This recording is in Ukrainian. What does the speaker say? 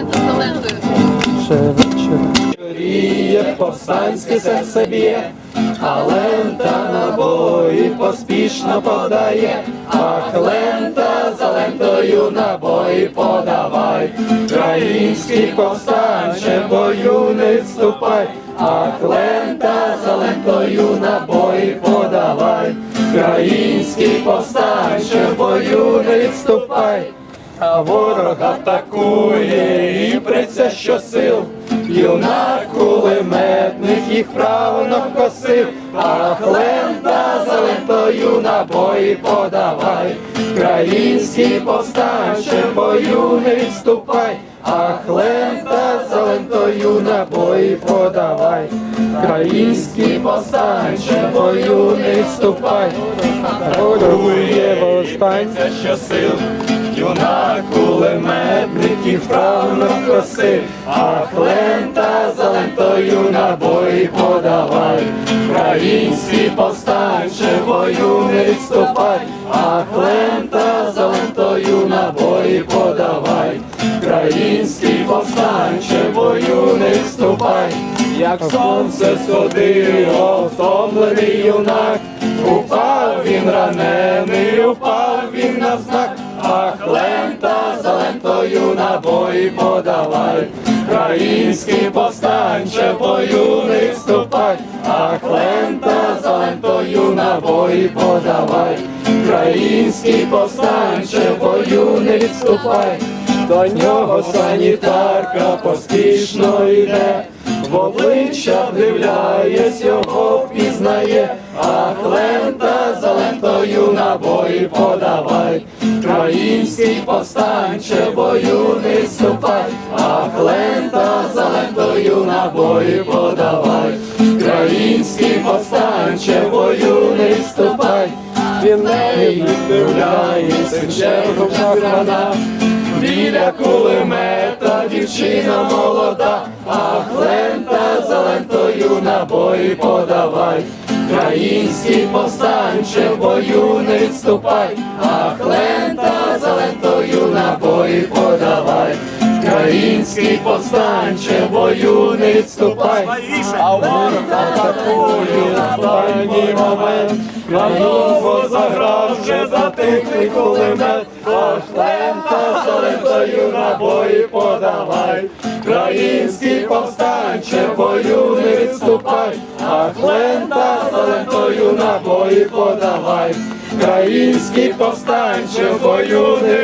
лента за лентою. Ріє повстанське серце б'є, а лента набої поспішно подає, ах, лента за лентою набої подавай, Український повстанче бою не відступай, ах, лента за лентою набої подавай, Український повстанче бою не відступай. А ворог атакує. І приця щосил, юнак кулеметник їх право навкосив, ах лента за лентою набої подавай, Український повстанче бою не відступай, ах лента за лентою набої подавай, Український повстанче бою не відступай, Атакує. Повстанця щосил, Юнак кулеметник і вправно просив, ах лента за лентою набої подавай, Український повстанче бою не відступай, ах лента за лентою набої подавай, Український повстанче бою не відступай, як сонце сходило, втомлений юнак, упав він ранений, упав він навзнак. Ах, лента за лентою набої подавай, Український повстанче бою не відступай, ах, лента за лентою набої подавай, Український повстанче бою не відступай, до нього санітарка поспішно йде, в обличчя вдивляєсь, його Український повстанче бою не відступай, ах, лента за лентою набої подавай, Український повстанче бою не відступай, він неї вдивляється, чергом гранат, Біля кулемета дівчина молода, ах, лента за лентою набої подавай, Український повстанче бою не відступай, ах, лента за набої подавай, Український повстанче бою не відступай, а ворог атакує в останній момент, Надовго заграв вже затихлий кулемет, ах, лента за лентою набої подавай, Український повстанче бою не відступай, ах, лента за лентою набої подавай, Український повстанче в бою не